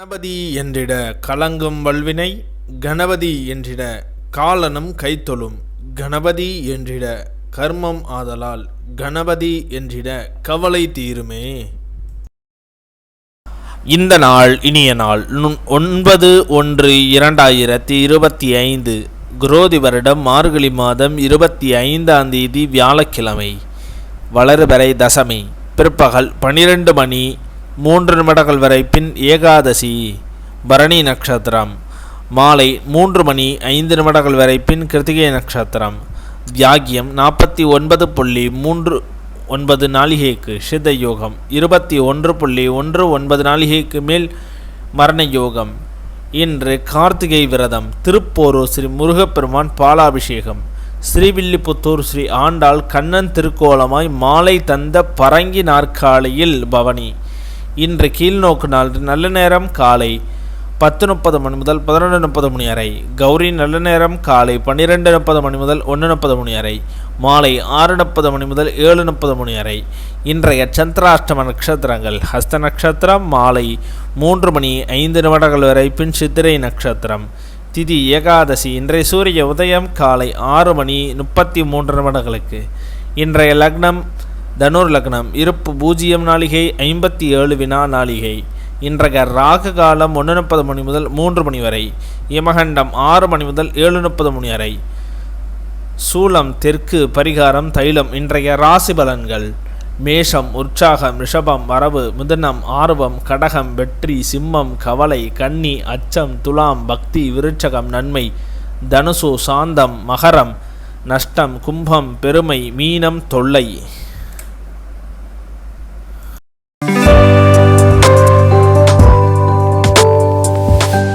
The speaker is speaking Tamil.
கணபதி என்றிட கலங்கும் வல்வினை கணபதி என்றிட காலனும் கைத்தொழும். கணபதி என்றிட கர்மம் ஆதலால் கணபதி என்றிட கவலை தீருமே. இந்த நாள் இனிய நாள். நுண்- ஒன்பது ஒன்று இரண்டாயிரத்தி இருபத்தி ஐந்து குரோதி வருடம் மார்கழி மாதம் இருபத்தி ஐந்தாம் தேதி வியாழக்கிழமை. வளர்பறை தசமி. பிற்பகல் பனிரெண்டு மணி மூன்று நிமிடங்கள் வரை பின் ஏகாதசி பரணி நட்சத்திரம். மாலை மூன்று மணி ஐந்து நிமிடங்கள் வரை பின் கிருத்திகை நட்சத்திரம். தியாகியம் நாற்பத்தி ஒன்பது புள்ளி மூன்று ஒன்பது நாளிகைக்கு சித யோகம் இருபத்தி ஒன்று புள்ளி ஒன்று ஒன்பது நாளிகைக்கு மேல் மரண யோகம் இன்று கார்த்திகை விரதம் திருப்போரூர் ஸ்ரீ முருகப்பெருமான் பாலாபிஷேகம். ஸ்ரீவில்லிபுத்தூர் ஸ்ரீ ஆண்டாள் கண்ணன் திருக்கோலமாய் மாலை தந்த பரங்கி நாற்காலியில் பவனி. இன்று கீழ்நோக்கு நாள். நல்ல நேரம் காலை பத்து முப்பது மணி முதல் பதினொன்று முப்பது மணி வரை. கௌரி நல்ல நேரம் காலை பன்னிரெண்டு முப்பது மணி முதல் ஒன்று முப்பது மணி வரை. மாலை ஆறு முப்பது மணி முதல் ஏழு முப்பது மணி வரை. இன்றைய சந்திராஷ்டம நட்சத்திரங்கள். ஹஸ்த நட்சத்திரம் மாலை மூன்று மணி ஐந்து நிமிடங்கள் வரை. பின் சித்திரை நட்சத்திரம். திதி ஏகாதசி. இன்றைய சூரிய உதயம் காலை ஆறு மணி முப்பத்தி மூன்று நிமிடங்களுக்கு. இன்றைய லக்னம் தனுர் லக்னம் இருப்பு பூஜ்ஜியம் நாளிகை ஐம்பத்தி ஏழு வினா நாளிகை. இன்றைய ராகு காலம் ஒன்று முப்பது மணி முதல் மூன்று மணி வரை. யமகண்டம் ஆறு மணி முதல் ஏழு முப்பது மணி வரை. சூலம் தெற்கு பரிகாரம் தைலம் இன்றைய ராசி பலன்கள். மேஷம் உற்சாகம் ரிஷபம் வரவு மிதுனம் ஆர்வம் கடகம் வெற்றி சிம்மம் கவலை கன்னி அச்சம் துலாம் பக்தி விருட்சகம் நன்மை. தனுசு சாந்தம் மகரம் நஷ்டம் கும்பம் பெருமை மீனம் தொல்லை.